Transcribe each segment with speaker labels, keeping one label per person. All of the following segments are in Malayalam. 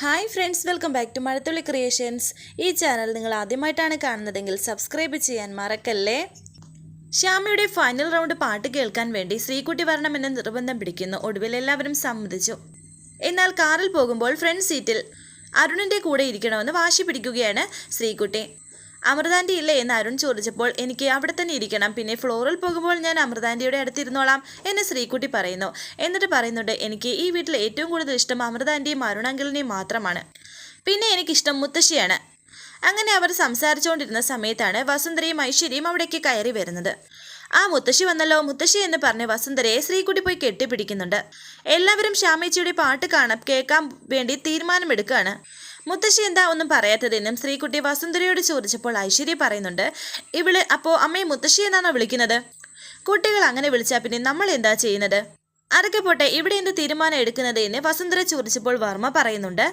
Speaker 1: Hi friends welcome back to Mazhathulli creations ഈ ചാനൽ നിങ്ങൾ ആദ്യമായിട്ടാണ് കാണുന്നതെങ്കിൽ സബ്സ്ക്രൈബ് ചെയ്യാൻ മറക്കല്ലേ? ശ്യാമയുടെ ഫൈനൽ റൗണ്ട് പാട്ട് കേൾക്കാൻ വേണ്ടി ശ്രീകുട്ടി വരണമെന്ന് നിർബന്ധം പിടിക്കുന്നു. ഒടുവിൽ എല്ലാവരും സമ്മതിച്ചു. എന്നാൽ കാറിൽ പോകുമ്പോൾ ഫ്രണ്ട് സീറ്റിൽ അരുണിന്റെ കൂടെ ഇരിക്കണമെന്ന് വാശി പിടിക്കുകയാണ് ശ്രീകുട്ടി. അമൃതാന്റി ഇല്ലേ എന്ന് അരുൺ ചോദിച്ചപ്പോൾ എനിക്ക് അവിടെ തന്നെ ഇരിക്കണം. പിന്നെ ഫ്ലോറിൽ പോകുമ്പോൾ ഞാൻ അമൃതാന്റെയുടെ അടുത്തിരുന്നോളാം എന്ന് ശ്രീകുട്ടി പറയുന്നു. എന്നിട്ട് പറയുന്നുണ്ട് എനിക്ക് ഈ വീട്ടിൽ ഏറ്റവും കൂടുതൽ ഇഷ്ടം അമൃതാന്റെയും അരുണങ്കിളിനെയും മാത്രമാണ്. പിന്നെ എനിക്കിഷ്ടം മുത്തശ്ശിയാണ്. അങ്ങനെ അവർ സംസാരിച്ചുകൊണ്ടിരുന്ന സമയത്താണ് വസുന്ധരയും ഐശ്വര്യയും അവിടേക്ക് കയറി വരുന്നത്. ആ മുത്തശ്ശി വന്നല്ലോ. മുത്തശ്ശി എന്ന് പറഞ്ഞ് വസുന്ധരയെ ശ്രീകുട്ടി പോയി കെട്ടിപ്പിടിക്കുന്നുണ്ട്. എല്ലാവരും ശ്യാമേച്ചിയുടെ പാട്ട് കാണാൻ കേൾക്കാൻ വേണ്ടി തീരുമാനമെടുക്കുകയാണ്. മുത്തശ്ശി എന്താ ഒന്നും പറയാത്തതെന്നും ശ്രീകുട്ടി വസുന്ധരയോട് ചോദിച്ചപ്പോൾ ഐശ്വര്യ പറയുന്നുണ്ട് ഇവൾ അപ്പോ അമ്മയെ മുത്തശ്ശി എന്നാണോ വിളിക്കുന്നത്? കുട്ടികൾ അങ്ങനെ വിളിച്ചാൽ പിന്നെ നമ്മൾ എന്താ ചെയ്യുന്നത്? അതൊക്കെ പോട്ടെ ഇവിടെ എന്ത് തീരുമാനം എടുക്കുന്നത് എന്ന് വസുന്ധര ചോദിച്ചപ്പോൾ വർമ്മ പറയുന്നുണ്ട്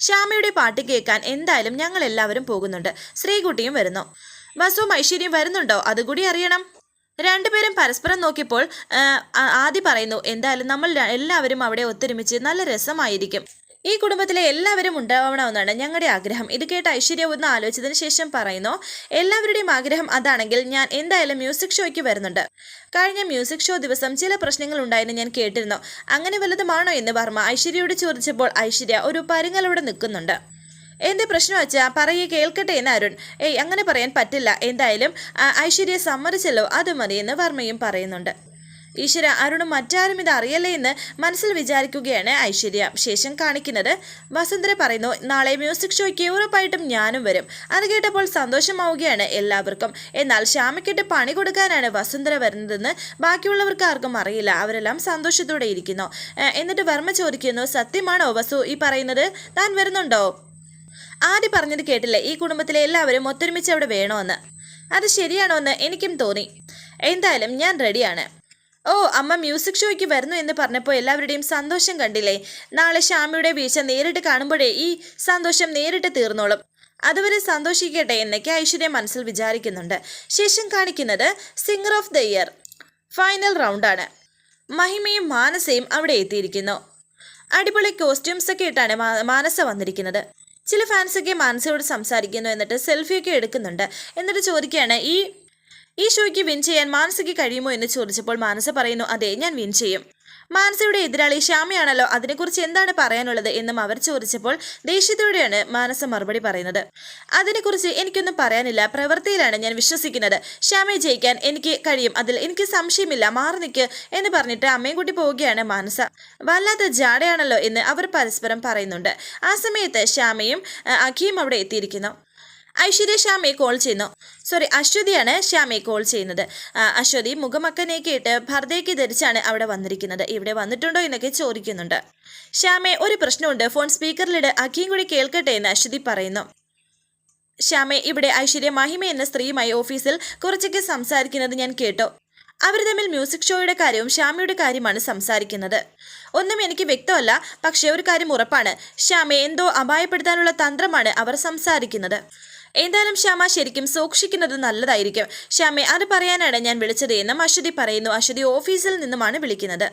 Speaker 1: ശ്യാമയുടെ പാട്ട് കേൾക്കാൻ എന്തായാലും ഞങ്ങൾ എല്ലാവരും പോകുന്നുണ്ട് ശ്രീകുട്ടിയും വരുന്നു. വസുവും ഐശ്വര്യം വരുന്നുണ്ടോ? അതുകൂടി അറിയണം. രണ്ടുപേരും പരസ്പരം നോക്കിയപ്പോൾ ആ, ആ- ആദി പറയുന്നു എന്തായാലും നമ്മൾ എല്ലാവരും അവിടെ ഒത്തൊരുമിച്ച് നല്ല രസമായിരിക്കും. ഈ കുടുംബത്തിലെ എല്ലാവരും ഉണ്ടാവണമെന്നാണ് ഞങ്ങളുടെ ആഗ്രഹം. ഇത് കേട്ട് ഐശ്വര്യ ഒന്ന് ആലോചിച്ചതിന് ശേഷം പറയുന്നു എല്ലാവരുടെയും ആഗ്രഹം അതാണെങ്കിൽ ഞാൻ എന്തായാലും മ്യൂസിക് ഷോയ്ക്ക് വരുന്നുണ്ട്. കഴിഞ്ഞ മ്യൂസിക് ഷോ ദിവസം ചില പ്രശ്നങ്ങൾ ഉണ്ടായെന്ന് ഞാൻ കേട്ടിരുന്നു. അങ്ങനെ വല്ലതുമാണോ എന്ന് വർമ്മ ഐശ്വര്യയോട് ചോദിച്ചപ്പോൾ ഐശ്വര്യ ഒരു പരുങ്ങലോടെ നിൽക്കുന്നുണ്ട്. എന്റെ പ്രശ്നം വെച്ചാ പറയേ കേൾക്കട്ടെ എന്ന് അരുൺ. ഏയ് അങ്ങനെ പറയാൻ പറ്റില്ല. എന്തായാലും ഐശ്വര്യ സമ്മതിച്ചല്ലോ. അത് മതിയെന്ന് വർമ്മയും പറയുന്നുണ്ട്. ഈശ്വര അരുണും മറ്റാരും ഇത് അറിയല്ലേ എന്ന് മനസ്സിൽ വിചാരിക്കുകയാണ് ഐശ്വര്യ. ശേഷം കാണിക്കുന്നത് വസുന്ധര പറയുന്നു നാളെ മ്യൂസിക് ഷോയ്ക്ക് ഉറപ്പായിട്ടും ഞാനും വരും. അത് കേട്ടപ്പോൾ സന്തോഷമാവുകയാണ് എല്ലാവർക്കും. എന്നാൽ ശ്യാമയ്ക്കിട്ട് പണി കൊടുക്കാനാണ് വസുന്ധര വരുന്നതെന്ന് ബാക്കിയുള്ളവർക്ക് ആർക്കും അറിയില്ല. അവരെല്ലാം സന്തോഷത്തോടെ ഇരിക്കുന്നു. എന്നിട്ട് വർമ്മ ചോദിക്കുന്നു സത്യമാണോ വസു ഈ പറയുന്നത്? താൻ വരുന്നുണ്ടോ? ആദ്യം പറഞ്ഞത് കേട്ടില്ലേ ഈ കുടുംബത്തിലെ എല്ലാവരും ഒത്തൊരുമിച്ച് അവിടെ വേണമെന്ന് അത് ശരിയാണോ എന്ന് എനിക്കും തോന്നി. എന്തായാലും ഞാൻ റെഡിയാണ് ഓ അമ്മ മ്യൂസിക് ഷോയ്ക്ക് വരുന്നു എന്ന് പറഞ്ഞപ്പോൾ എല്ലാവരുടെയും സന്തോഷം കണ്ടില്ലേ? നാളെ ശ്യാമയുടെ വീഴ്ച നേരിട്ട് കാണുമ്പോഴേ ഈ സന്തോഷം നേരിട്ട് തീർന്നോളും. അതുവരെ സന്തോഷിക്കട്ടെ എന്നൊക്കെ ഐശ്വര്യ മനസ്സിൽ വിചാരിക്കുന്നുണ്ട്. ശേഷം കാണിക്കുന്നത് singer of the year. Final റൗണ്ടാണ്. മഹിമയും മാനസയും അവിടെ എത്തിയിരിക്കുന്നു. അടിപൊളി കോസ്റ്റ്യൂംസ് ഒക്കെ ഇട്ടാണ് മാനസ വന്നിരിക്കുന്നത്. ചില ഫാൻസൊക്കെ മാനസയോട് സംസാരിക്കുന്നു എന്നിട്ട് സെൽഫിയൊക്കെ എടുക്കുന്നുണ്ട്. എന്നിട്ട് ചോദിക്കുകയാണ് ഈ ഈ ഷോയ്ക്ക് വിൻ ചെയ്യാൻ മാനസയ്ക്ക് കഴിയുമോ എന്ന് ചോദിച്ചപ്പോൾ മാനസ പറയുന്നു അതെ ഞാൻ വിൻ ചെയ്യും. മാനസയുടെ എതിരാളി ശ്യാമയാണല്ലോ അതിനെക്കുറിച്ച് എന്താണ് പറയാനുള്ളത് എന്നും അവർ ചോദിച്ചപ്പോൾ ദേഷ്യത്തോടെയാണ് മാനസ മറുപടി പറയുന്നത്. അതിനെക്കുറിച്ച് എനിക്കൊന്നും പറയാനില്ല പ്രവൃത്തിയിലാണ് ഞാൻ വിശ്വസിക്കുന്നത്. ശ്യാമയെ ജയിക്കാൻ എനിക്ക് കഴിയും അതിൽ എനിക്ക് സംശയമില്ല മാറി നിൽക്ക് എന്ന് പറഞ്ഞിട്ട് അമ്മയും കൂട്ടി പോവുകയാണ് മാനസ. വല്ലാത്ത ജാടയാണല്ലോ എന്ന് അവർ പരസ്പരം പറയുന്നുണ്ട്. ആ സമയത്ത് ശ്യാമയും അഖിയും അവിടെ എത്തിയിരിക്കുന്നു. ഐശ്വര്യ ശ്യാമയെ കോൾ ചെയ്യുന്നു. സോറി അശ്വതിയാണ് ശ്യാമയെ കോൾ ചെയ്യുന്നത്. അശ്വതി മുഖമക്കനെ ഇട്ട് ഭർതയൊക്കെ ധരിച്ചാണ് അവിടെ വന്നിരിക്കുന്നത്. ഇവിടെ വന്നിട്ടുണ്ടോ എന്നൊക്കെ ചോദിക്കുന്നുണ്ട്. ശ്യാമെ ഒരു പ്രശ്നമുണ്ട്. ഫോൺ സ്പീക്കറിലിട് അഖിയും കൂടി കേൾക്കട്ടെ എന്ന് അശ്വതി പറയുന്നു. ശ്യാമെ ഇവിടെ ഐശ്വര്യ മഹിമ എന്ന സ്ത്രീയുമായി ഓഫീസിൽ കുറച്ചൊക്കെ സംസാരിക്കുന്നത് ഞാൻ കേട്ടോ. അവർ തമ്മിൽ മ്യൂസിക് ഷോയുടെ കാര്യവും ശ്യാമയുടെ കാര്യമാണ് സംസാരിക്കുന്നത്. ഒന്നും എനിക്ക് വ്യക്തമല്ല പക്ഷേ ഒരു കാര്യം ഉറപ്പാണ്. ശ്യാമയെ എന്തോ അപായപ്പെടുത്താനുള്ള തന്ത്രമാണ് അവർ സംസാരിക്കുന്നത്. എന്തായാലും ശ്യാമ ശരിക്കും സൂക്ഷിക്കുന്നത് നല്ലതായിരിക്കും. ശ്യാമെ അത് പറയാനാണ് ഞാൻ വിളിച്ചത് എന്നും അശ്വതി പറയുന്നു. അശ്വതി ഓഫീസിൽ നിന്നുമാണ് വിളിക്കുന്നത്.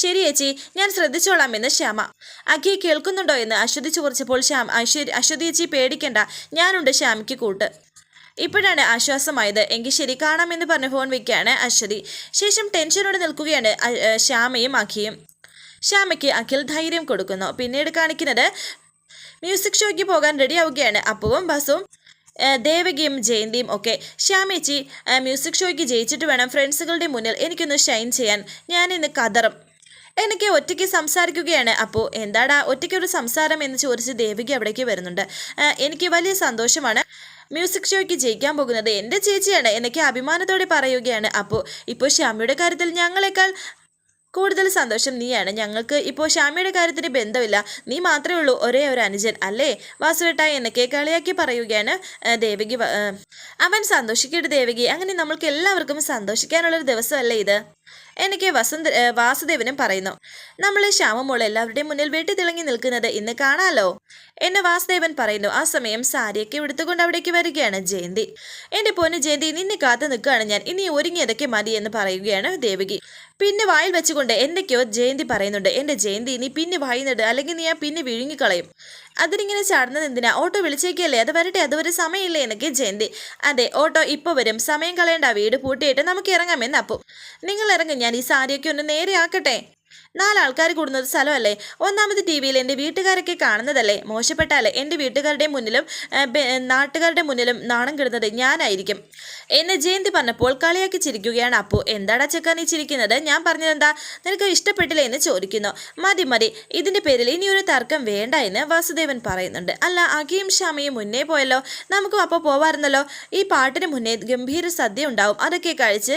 Speaker 1: ശരി ചേച്ചി ഞാൻ ശ്രദ്ധിച്ചോളാം എന്ന് ശ്യാമ. അഖി കേൾക്കുന്നുണ്ടോ എന്ന് അശ്വതി ചോദിച്ചപ്പോൾ ശ്യാം അശ്വതി അശ്വതി ചേച്ചി പേടിക്കണ്ട. ഞാനുണ്ട് ശ്യാമിക്ക് കൂട്ട്. ഇപ്പോഴാണ് ആശ്വാസമായത്. എങ്കിൽ ശരി കാണാമെന്ന് പറഞ്ഞ് ഫോൺ വയ്ക്കുകയാണ് അശ്വതി. ശേഷം ടെൻഷനോടെ നിൽക്കുകയാണ് ശ്യാമയും അഖിയും. ശ്യാമയ്ക്ക് അഖിൽ ധൈര്യം കൊടുക്കുന്നു. പിന്നീട് കാണിക്കുന്നത് മ്യൂസിക് ഷോയ്ക്ക് പോകാൻ റെഡിയാവുകയാണ് അപ്പുവും ബസും ദേവകിയും ജയന്തിയും ഒക്കെ. ശ്യാമേച്ചി മ്യൂസിക് ഷോയ്ക്ക് ജയിച്ചിട്ട് വേണം ഫ്രണ്ട്സുകളുടെ മുന്നിൽ എനിക്കൊന്ന് ഷൈൻ ചെയ്യാൻ. ഞാൻ ഇന്ന് കതറും. എനിക്ക് ഒറ്റയ്ക്ക് സംസാരിക്കുകയാണ്. അപ്പോൾ എന്താടാ ഒറ്റയ്ക്ക് ഒരു സംസാരം എന്ന് ചോദിച്ച് ദേവികി അവിടേക്ക് വരുന്നുണ്ട്. എനിക്ക് വലിയ സന്തോഷമാണ് മ്യൂസിക് ഷോയ്ക്ക് ജയിക്കാൻ പോകുന്നത്. എന്റെ ചേച്ചിയാണ് എനിക്ക് അഭിമാനത്തോടെ പറയുകയാണ്. അപ്പോൾ ഇപ്പോൾ ശ്യാമയുടെ കാര്യത്തിൽ ഞങ്ങളെക്കാൾ കൂടുതൽ സന്തോഷം നീയാണ്. ഞങ്ങൾക്ക് ഇപ്പോൾ ശ്യാമയുടെ കാര്യത്തിന് ബന്ധമില്ല. നീ മാത്രമേ ഉള്ളൂ ഒരേ ഒരു അനുജൻ അല്ലേ? വാസുവേട്ട എന്നൊക്കെ കളിയാക്കി പറയുകയാണ് ദേവകി അവൻ സന്തോഷിക്കട്ടെ ദേവകി. അങ്ങനെ നമ്മൾക്ക് എല്ലാവർക്കും സന്തോഷിക്കാനുള്ളൊരു ദിവസമല്ലേ ഇത്? എനിക്ക് വസന്ത വാസുദേവനും പറയുന്നു. നമ്മൾ ശ്യാമമോൾ എല്ലാവരുടെയും മുന്നിൽ വെട്ടി തിളങ്ങി നിൽക്കുന്നത് ഇന്ന് കാണാലോ? എന്നെ വാസുദേവൻ പറയുന്നു. ആ സമയം സാരിയൊക്കെ എടുത്തുകൊണ്ട് അവിടേക്ക് വരികയാണ് ജയന്തി. എന്റെ പൊന്ന് ജയന്തി നിന്നെ കാത്തു നിൽക്കുകയാണ് ഞാൻ. ഇനി ഒരുങ്ങിയതൊക്കെ മതി എന്ന് പറയുകയാണ് ദേവകി. പിന്നെ വായിൽ വെച്ചുകൊണ്ട് എന്തൊക്കെയോ ജയന്തി പറയുന്നുണ്ട്. എന്റെ ജയന്തി നീ പിന്നെ വായിന്നിട് അല്ലെങ്കിൽ നീ ആ പിന്നെ വിഴുങ്ങിക്കളയും. അതിനിങ്ങനെ ചാടുന്നത് എന്തിനാ? ഓട്ടോ വിളിച്ചേക്കല്ലേ? അത് വരട്ടെ അതുവരെ സമയമില്ലേ എന്നൊക്കെ ജയന്തി. അതെ ഓട്ടോ ഇപ്പോൾ വരും. സമയം കളയേണ്ട. വീട് പൂട്ടിയിട്ട് നമുക്ക് ഇറങ്ങാമെന്ന് അപ്പു. നിങ്ങൾ ഇറങ്ങും ഞാൻ ഈ സാരിയൊക്കെ ഒന്ന് നേരെ നാലാൾക്കാർ കൂടുന്നത് സ്ഥലമല്ലേ? ഒന്നാമത് ടി വിയിൽ എന്റെ വീട്ടുകാരൊക്കെ കാണുന്നതല്ലേ? മോശപ്പെട്ടാലേ എന്റെ വീട്ടുകാരുടെ മുന്നിലും നാട്ടുകാരുടെ മുന്നിലും നാണം കിടുന്നത് ഞാനായിരിക്കും. എന്നെ ജയന്തി പറഞ്ഞപ്പോൾ കളിയാക്കി ചിരിക്കുകയാണ് അപ്പോൾ എന്താടാ ചെക്ക നീ ചിരിക്കുന്നത്? ഞാൻ പറഞ്ഞതെന്താ? നിനക്ക് ഇഷ്ടപ്പെട്ടില്ല എന്ന് ചോദിക്കുന്നു. മതി മതി. ഇതിന്റെ പേരിൽ ഇനിയൊരു തർക്കം വേണ്ട എന്ന് വാസുദേവൻ പറയുന്നുണ്ട്. അല്ല അഖിയും ഷാമയും മുന്നേ പോയല്ലോ? നമുക്കും അപ്പോൾ പോവാറുന്നല്ലോ ഈ പാട്ടിന് മുന്നേ ഗംഭീര സദ്യ ഉണ്ടാവും. അതൊക്കെ കഴിച്ച്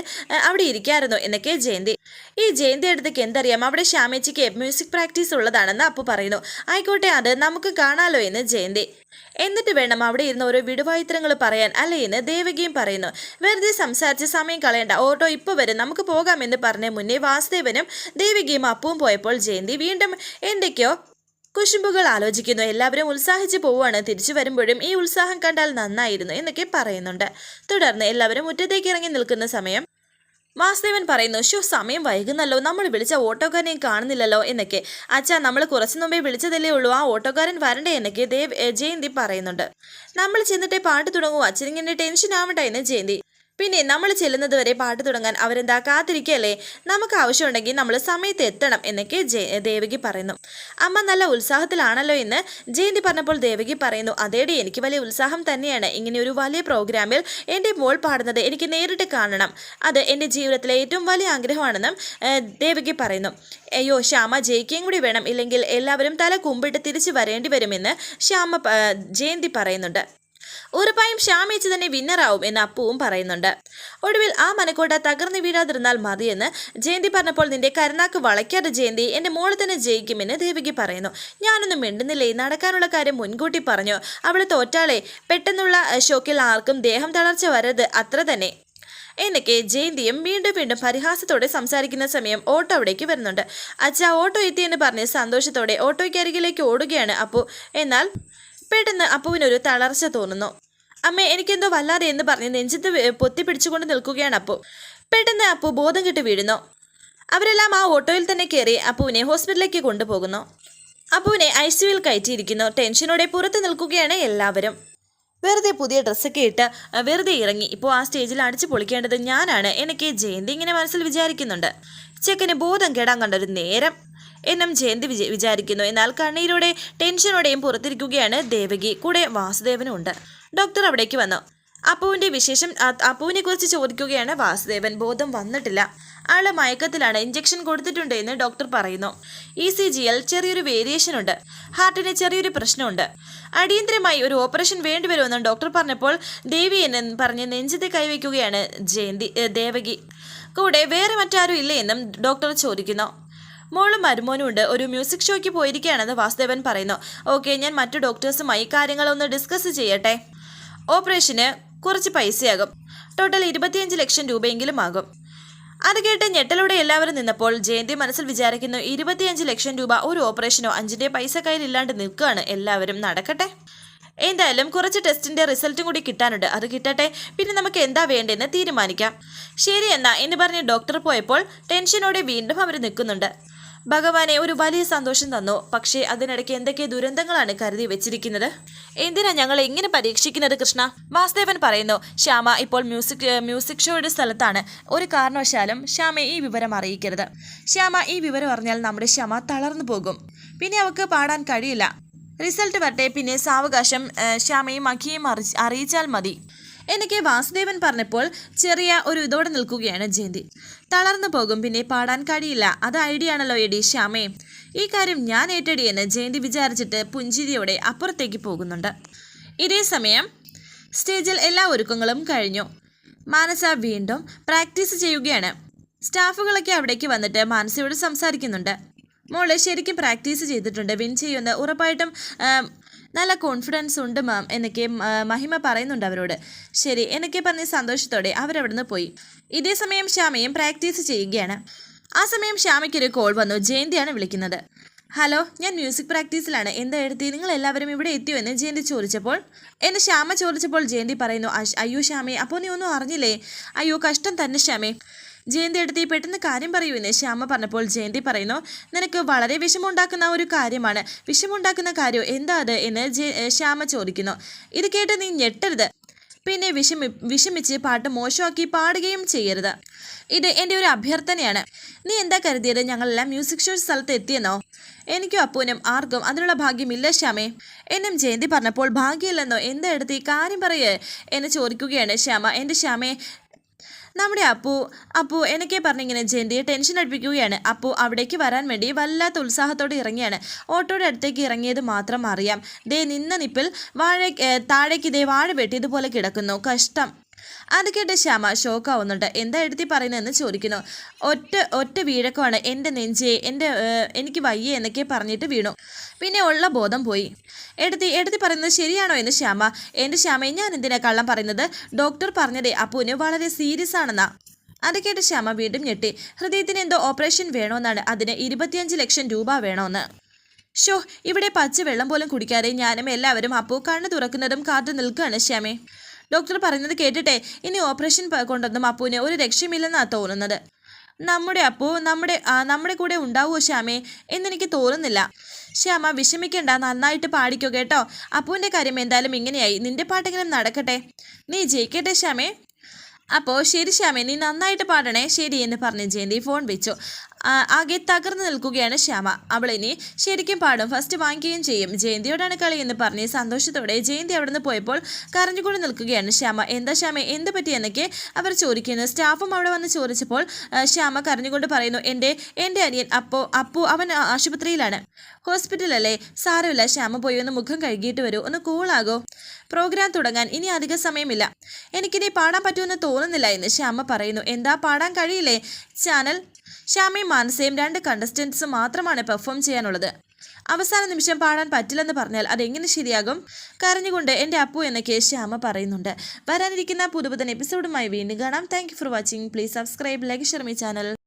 Speaker 1: അവിടെ ഇരിക്കാറുണ്ടോ എന്നൊക്കെ ജയന്തി. ഈ ജയന്തി അടുത്തേക്ക് എന്തറിയാം? അവിടെ ശ്യാമേച്ചിക്ക് മ്യൂസിക് പ്രാക്ടീസ് ഉള്ളതാണെന്ന് അപ്പു പറയുന്നു. ആയിക്കോട്ടെ അത് നമുക്ക് കാണാലോ എന്ന് ജയന്തി. എന്നിട്ട് വേണം അവിടെ ഇരുന്ന് ഓരോ വിടുവായുത്തരങ്ങൾ പറയാൻ അല്ലേ എന്ന് ദേവകിയും പറയുന്നു. വെറുതെ സംസാരിച്ച് സമയം കളയണ്ട. ഓട്ടോ ഇപ്പോൾ വരും. നമുക്ക് പോകാമെന്ന് പറഞ്ഞ മുന്നേ വാസുദേവനും ദേവികയും അപ്പുവും പോയപ്പോൾ ജയന്തി വീണ്ടും എന്തൊക്കെയോ കുശുമ്പുകൾ ആലോചിക്കുന്നു. എല്ലാവരും ഉത്സാഹിച്ച് പോവുകയാണ്. തിരിച്ചു വരുമ്പോഴും ഈ ഉത്സാഹം കണ്ടാൽ നന്നായിരുന്നു എന്നൊക്കെ പറയുന്നുണ്ട്. തുടർന്ന് എല്ലാവരും മുറ്റത്തേക്ക് ഇറങ്ങി നിൽക്കുന്ന സമയം വാസുദേവൻ പറയുന്നു ഷോ സമയം വൈകുന്നല്ലോ. നമ്മൾ വിളിച്ച ഓട്ടോക്കാരനെ കാണുന്നില്ലല്ലോ എന്നൊക്കെ. അച്ഛാ നമ്മൾ കുറച്ചു മുമ്പേ വിളിച്ചതല്ലേ ഉള്ളൂ. ആ ഓട്ടോക്കാരൻ വരണ്ടേ എന്നൊക്കെ ദേവ് ജയന്തി പറയുന്നുണ്ട്. നമ്മൾ ചെന്നിട്ടേ പാട്ട് തുടങ്ങൂ. അച്ഛനിങ്ങനെ ടെൻഷൻ ആവട്ടെ എന്ന് ജയന്തി. പിന്നെ നമ്മൾ ചെല്ലുന്നത് വരെ പാട്ട് തുടങ്ങാൻ അവരെന്താ കാത്തിരിക്കുകയല്ലേ നമുക്ക് ആവശ്യമുണ്ടെങ്കിൽ നമ്മൾ സമയത്ത് എത്തണം എന്നൊക്കെ ദേവകി പറയുന്നു. അമ്മ നല്ല ഉത്സാഹത്തിലാണല്ലോ എന്ന് ജയന്തി പറഞ്ഞപ്പോൾ ദേവകി പറയുന്നു അതേടി എനിക്ക് വലിയ ഉത്സാഹം തന്നെയാണ്. ഇങ്ങനെ ഒരു വലിയ പ്രോഗ്രാമിൽ എന്റെ മോൾ പാടുന്നത് എനിക്ക് നേരിട്ട് കാണണം. അത് എന്റെ ജീവിതത്തിലെ ഏറ്റവും വലിയ ആഗ്രഹമാണെന്നും ദേവകി പറയുന്നു. അയ്യോ ശ്യാമ ജയിക്കുകയും കൂടി വേണം. ഇല്ലെങ്കിൽ എല്ലാവരും തല കുമ്പിട്ട് തിരിച്ചു വരേണ്ടി വരുമെന്ന് ശ്യാമ ജയന്തി പറയുന്നുണ്ട്. ഉറപ്പായും ശ്യാമേച്ചി തന്നെ വിന്നറാവും എന്ന് അപ്പുവും പറയുന്നുണ്ട്. ഒടുവിൽ ആ മനക്കോട്ട തകർന്നു വീഴാതിരുന്നാൽ മതിയെന്ന് ജയന്തി പറഞ്ഞപ്പോൾ നിന്റെ കരുനാക്ക് വളയ്ക്കാതെ ജയന്തി എന്റെ മോൾ തന്നെ ജയിക്കുമെന്ന് ദേവികി പറയുന്നു. ഞാനൊന്നും മിണ്ടുന്നില്ലേ. നടക്കാനുള്ള കാര്യം മുൻകൂട്ടി പറഞ്ഞു. അവൾ തോറ്റാളെ പെട്ടെന്നുള്ള ഷോക്കിൽ ആർക്കും ദേഹം തളർച്ച വരരുത്. അത്ര തന്നെ. എന്നൊക്കെ ജയന്തിയും വീണ്ടും വീണ്ടും പരിഹാസത്തോടെ സംസാരിക്കുന്ന സമയം ഓട്ടോ അവിടേക്ക് വരുന്നുണ്ട്. അച്ഛാ ഓട്ടോ എത്തിയെന്ന് പറഞ്ഞ് സന്തോഷത്തോടെ ഓട്ടോയ്ക്കരികിലേക്ക് ഓടുകയാണ് അപ്പോൾ എന്നാൽ പെട്ടെന്ന് അപ്പുവിനൊരു തളർച്ച തോന്നുന്നു. അമ്മ എനിക്കെന്തോ വല്ലാതെ എന്ന് പറഞ്ഞ് നെഞ്ചത്ത് പൊത്തിപ്പിടിച്ചുകൊണ്ട് പൊത്തി പിടിച്ചുകൊണ്ട് നിൽക്കുകയാണ് അപ്പു. പെട്ടെന്ന് അപ്പു ബോധം കെട്ട് വീഴുന്നു. അവരെല്ലാം ആ ഓട്ടോയിൽ തന്നെ കയറി അപ്പുവിനെ ഹോസ്പിറ്റലിലേക്ക് കൊണ്ടുപോകുന്നു. അപ്പുവിനെ ഐ സിയുവിൽ കയറ്റിയിരിക്കുന്നു. ടെൻഷനോടെ പുറത്ത് നിൽക്കുകയാണ് എല്ലാവരും. വെറുതെ പുതിയ ഡ്രസ്സൊക്കെ ഇട്ട് വെറുതെ ഇറങ്ങി. ഇപ്പോൾ ആ സ്റ്റേജിൽ അടിച്ചു പൊളിക്കേണ്ടത് ഞാനാണ്. എനിക്ക് ജയന്തി ഇങ്ങനെ മനസ്സിൽ വിചാരിക്കുന്നുണ്ട്. ചെക്കന് ബോധം കേടാൻ കണ്ടൊരു നേരം. എന്നും ജയന്തി വിച വിചാരിക്കുന്നു. എന്നാൽ കണ്ണീരോടെ ടെൻഷനോടെയും പുറത്തിരിക്കുകയാണ് ദേവകി. കൂടെ വാസുദേവനും ഉണ്ട് ഡോക്ടർ അവിടേക്ക് വന്നു. അപ്പുവിന്റെ വിശേഷം അപ്പുവിനെ കുറിച്ച് ചോദിക്കുകയാണ് വാസുദേവൻ. ബോധം വന്നിട്ടില്ല. ആൾ മയക്കത്തിലാണ്. ഇഞ്ചക്ഷൻ കൊടുത്തിട്ടുണ്ട് എന്ന് ഡോക്ടർ പറയുന്നു. ഇ സി ജിയിൽ ചെറിയൊരു വേരിയേഷൻ ഉണ്ട്. ഹാർട്ടിന് ചെറിയൊരു പ്രശ്നമുണ്ട്. അടിയന്തരമായി ഒരു ഓപ്പറേഷൻ വേണ്ടിവരുമെന്ന് ഡോക്ടർ പറഞ്ഞപ്പോൾ ദേവി എന്ന് പറഞ്ഞ് നെഞ്ചത്തെ കൈവയ്ക്കുകയാണ് ജയന്തി ദേവകി. കൂടെ വേറെ മറ്റാരും ഇല്ലേ എന്നും ഡോക്ടർ ചോദിക്കുന്നു. മോളും മരുമോനും ഉണ്ട്. ഒരു മ്യൂസിക് ഷോയ്ക്ക് പോയിരിക്കുകയാണെന്ന് വാസുദേവൻ പറയുന്നു. ഓക്കെ ഞാൻ മറ്റു ഡോക്ടേഴ്സുമായി കാര്യങ്ങളൊന്ന് ഡിസ്കസ് ചെയ്യട്ടെ? ഓപ്പറേഷന് കുറച്ച് പൈസയാകും. ടോട്ടൽ ഇരുപത്തിയഞ്ച് ലക്ഷം രൂപയെങ്കിലും ആകും. അത് കേട്ട് ഞെട്ടലോടെ എല്ലാവരും നിന്നപ്പോൾ ജയന്തി മനസ്സിൽ വിചാരിക്കുന്നു ഇരുപത്തിയഞ്ച് ലക്ഷം രൂപ ഒരു ഓപ്പറേഷനോ അഞ്ചിന്റെ പൈസ കയ്യിലില്ലാണ്ട് നിൽക്കുകയാണ്. എല്ലാവരും നടക്കട്ടെ? എന്തായാലും കുറച്ച് ടെസ്റ്റിന്റെ റിസൾട്ടും കൂടി കിട്ടാനുണ്ട്. അത് കിട്ടട്ടെ? പിന്നെ നമുക്ക് എന്താ വേണ്ടെന്ന് തീരുമാനിക്കാം. ശരി എന്നാ എന്ന് പറഞ്ഞ് ഡോക്ടർ പോയപ്പോൾ ടെൻഷനോടെ വീണ്ടും അവർ നിൽക്കുന്നുണ്ട്. ഭഗവാനെ ഒരു വലിയ സന്തോഷം തന്നു. പക്ഷേ അതിനിടയ്ക്ക് എന്തൊക്കെ ദുരന്തങ്ങളാണ് കരുതി വെച്ചിരിക്കുന്നത്? എന്തിനാ ഞങ്ങൾ എങ്ങനെ പരീക്ഷിക്കുന്നത് കൃഷ്ണ? വാസുദേവൻ പറയുന്നു ശ്യാമ ഇപ്പോൾ മ്യൂസിക് മ്യൂസിക് ഷോയുടെ സ്ഥലത്താണ്. ഒരു കാരണവശാലും ശ്യാമയെ ഈ വിവരം അറിയിക്കരുത്. ശ്യാമ ഈ വിവരം അറിഞ്ഞാൽ നമ്മുടെ ശ്യാമ തളർന്നു പോകും. പിന്നെ അവൾക്ക് പാടാൻ കഴിയില്ല. റിസൾട്ട് വരട്ടെ പിന്നെ സാവകാശം ശ്യാമയും അഖിയും അറിയിച്ചാൽ മതി. എനിക്ക് വാസുദേവൻ പറഞ്ഞപ്പോൾ ചെറിയ ഒരു ഇതോടെ നിൽക്കുകയാണ് ജയന്തി. തളർന്നു പോകും പിന്നെ പാടാൻ കഴിയില്ല. അത് ഐഡിയ ആണല്ലോ എടി ശ്യാമേ. ഈ കാര്യം ഞാൻ ഏറ്റടിയെന്ന് ജയന്തി വിചാരിച്ചിട്ട് പുഞ്ചിരിയോടെ അപ്പുറത്തേക്ക് പോകുന്നുണ്ട്. ഇതേ സമയം സ്റ്റേജിൽ എല്ലാ ഒരുക്കങ്ങളും കഴിഞ്ഞു. മാനസ വീണ്ടും പ്രാക്ടീസ് ചെയ്യുകയാണ്. സ്റ്റാഫുകളൊക്കെ അവിടേക്ക് വന്നിട്ട് മാനസയോട് സംസാരിക്കുന്നുണ്ട്. മോൾ ശരിക്കും പ്രാക്ടീസ് ചെയ്തിട്ടുണ്ട്. വിൻ ചെയ്യുമെന്ന് ഉറപ്പായിട്ടും നല്ല കോൺഫിഡൻസ് ഉണ്ട് മാം എന്നൊക്കെ മഹിമ പറയുന്നുണ്ട് അവരോട്. ശരി എന്നൊക്കെ പറഞ്ഞ് സന്തോഷത്തോടെ അവരവിടുന്ന് പോയി. ഇതേ സമയം ശ്യാമയും പ്രാക്ടീസ് ചെയ്യുകയാണ്. ആ സമയം ശ്യാമയ്ക്കൊരു കോൾ വന്നു. ജയന്തിയാണ് വിളിക്കുന്നത്. ഹലോ ഞാൻ മ്യൂസിക് പ്രാക്ടീസിലാണ് എന്താ എഴുതി നിങ്ങൾ എല്ലാവരും ഇവിടെ എത്തിയോ എന്ന് ജയന്തി ചോദിച്ചപ്പോൾ. എന്നെ ശ്യാമ ചോദിച്ചപ്പോൾ ജയന്തി പറയുന്നു അയ്യോ ശ്യാമേ അപ്പോൾ നീ ഒന്നും അറിഞ്ഞില്ലേ? അയ്യോ കഷ്ടം തന്നെ ശ്യാമേ. ജയന്തി എടുത്തി പെട്ടെന്ന് കാര്യം പറയൂ എന്ന് ശ്യാമ പറഞ്ഞപ്പോൾ ജയന്തി പറയുന്നു നിനക്ക് വളരെ വിഷമമുണ്ടാക്കുന്ന ഒരു കാര്യമാണ്. വിഷമമുണ്ടാക്കുന്ന കാര്യം? എന്താ അത്? എന്ന് ശ്യാമ ചോദിക്കുന്നു. ഇത് കേട്ട് നീ ഞെട്ടരുത്. പിന്നെ വിഷമി വിഷമിച്ച് പാട്ട് മോശമാക്കി പാടുകയും ചെയ്യരുത്. ഇത് എന്റെ ഒരു അഭ്യർത്ഥനയാണ്. നീ എന്താ കരുതിയത് ഞങ്ങളെല്ലാം മ്യൂസിക് ഷോ സ്ഥലത്ത് എത്തിയെന്നോ? എനിക്കും അപ്പൂനും ആർക്കും അതിനുള്ള ഭാഗ്യമില്ല ശ്യാമേ. എന്നും ജയന്തി പറഞ്ഞപ്പോൾ ഭാഗ്യമില്ലെന്നോ? എന്താ എടുത്ത് ഈ കാര്യം പറയേ? എന്ന് ചോദിക്കുകയാണ് ശ്യാമ. എന്റെ ശ്യാമേ നമ്മുടെ അപ്പു അപ്പു എനിക്കേ പറഞ്ഞിങ്ങനെ ജയന്തിയെ ടെൻഷൻ അടിപ്പിക്കുകയാണ്. അപ്പു അവിടേക്ക് വരാൻ വേണ്ടി വല്ലാത്ത ഉത്സാഹത്തോടെ ഇറങ്ങിയാണ്. ഓട്ടോയുടെ അടുത്തേക്ക് ഇറങ്ങിയത് മാത്രം അറിയാം. ദേ നിന്ന നിപ്പിൽ വാഴ താഴേക്ക് ദേ വാഴ വെട്ടിയതുപോലെ കിടക്കുന്നു. കഷ്ടം. അത് കേട്ട് ശ്യാമ ഷോക്കാവുന്നുണ്ട്. എന്താ എടുത്തി പറയുന്നതെന്ന് ചോദിക്കുന്നു. ഒറ്റ ഒറ്റ വീഴക്കമാണ്. എന്റെ നെഞ്ചേ എന്റെ എനിക്ക് വയ്യ എന്നൊക്കെ പറഞ്ഞിട്ട് വീണു. പിന്നെ ഉള്ള ബോധം പോയി. എടുത്തി എടുത്തി പറയുന്നത് ശരിയാണോ എന്ന് ശ്യാമ. എന്റെ ശ്യാമയെ ഞാൻ എന്തിനാ കള്ളം പറയുന്നത്? ഡോക്ടർ പറഞ്ഞതേ അപ്പുവിന് വളരെ സീരിയസ് ആണെന്നാ. അത് കേട്ട് ശ്യാമ വീണ്ടും ഞെട്ടി. ഹൃദയത്തിന് എന്തോ ഓപ്പറേഷൻ വേണമെന്നാണ് അതിന് ഇരുപത്തിയഞ്ച് ലക്ഷം രൂപ വേണമെന്ന് ഷോ ഇവിടെ പച്ച വെള്ളം പോലും കുടിക്കാതെ ഞാനും എല്ലാവരും അപ്പൂ കണ്ണു തുറക്കുന്നതും കാത്തു നിൽക്കുകയാണ് ശ്യാമേ. ഡോക്ടർ പറയുന്നത് കേട്ടിട്ടെ ഇനി ഓപ്പറേഷൻ കൊണ്ടൊന്നും അപ്പുവിന് ഒരു രക്ഷയുമില്ലെന്നാണ് തോന്നുന്നത്. നമ്മുടെ അപ്പു നമ്മുടെ നമ്മുടെ കൂടെ ഉണ്ടാവുമോ ശ്യാമേ? എന്നെനിക്ക് തോന്നുന്നില്ല. ശ്യാമ വിഷമിക്കണ്ട നന്നായിട്ട് പാടിക്കോ കേട്ടോ? അപ്പുവിന്റെ കാര്യം എന്തായാലും ഇങ്ങനെയായി. നിന്റെ പാട്ടെങ്കിലും നടക്കട്ടെ. നീ ജയിക്കട്ടെ ശ്യാമേ? അപ്പോൾ ശരി ശ്യാമേ നീ നന്നായിട്ട് പാടണേ. ശരി എന്ന് പറഞ്ഞ് ജയന്തി ഫോൺ വെച്ചു. ആകെ തകർന്നു നിൽക്കുകയാണ് ശ്യാമ. അവൾ ഇനി ശരിക്കും പാടും. ഫസ്റ്റ് വാങ്ങിക്കുകയും ചെയ്യും. ജയന്തിയോടാണ് കളി എന്ന് പറഞ്ഞ് സന്തോഷത്തോടെ ജയന്തി അവിടെ നിന്ന് പോയപ്പോൾ കരഞ്ഞുകൊണ്ട് നിൽക്കുകയാണ് ശ്യാമ. എന്താ ശ്യാമ എന്ത് പറ്റി എന്നൊക്കെ അവർ ചോദിക്കുന്നു. സ്റ്റാഫും അവിടെ വന്ന് ചോദിച്ചപ്പോൾ ശ്യാമ കരഞ്ഞുകൊണ്ട് പറയുന്നു എന്റെ എന്റെ അനിയൻ അപ്പോ അപ്പു അവൻ ആശുപത്രിയിലാണ്. ഹോസ്പിറ്റലല്ലേ സാരമില്ല ശ്യാമ പോയി ഒന്ന് മുഖം കഴുകിയിട്ട് വരൂ. ഒന്ന് കൂളാകോ പ്രോഗ്രാം തുടങ്ങാൻ ഇനി അധിക സമയമില്ല. എനിക്കിനി പാടാൻ പറ്റുമെന്ന് തോന്നുന്നില്ല എന്ന് ശ്യാമ പറയുന്നു. എന്താ പാടാൻ കഴിയില്ലേ? ചാനൽ? ശ്യാമയും മാനസയും രണ്ട് കണ്ടസ്റ്റൻസ് മാത്രമാണ് പെർഫോം ചെയ്യാനുള്ളത്. അവസാന നിമിഷം പാടാൻ പറ്റില്ലെന്ന് പറഞ്ഞാൽ അതെങ്ങനെ ശരിയാകും? കരഞ്ഞുകൊണ്ട് എന്റെ അപ്പു എന്നൊക്കെ ശ്യാമ പറയുന്നുണ്ട്. വരാനിരിക്കുന്ന പുതുപുതൻ എപ്പിസോഡുമായി വീണ്ടും കാണാം. Thank for watching please subscribe like Sharmi channel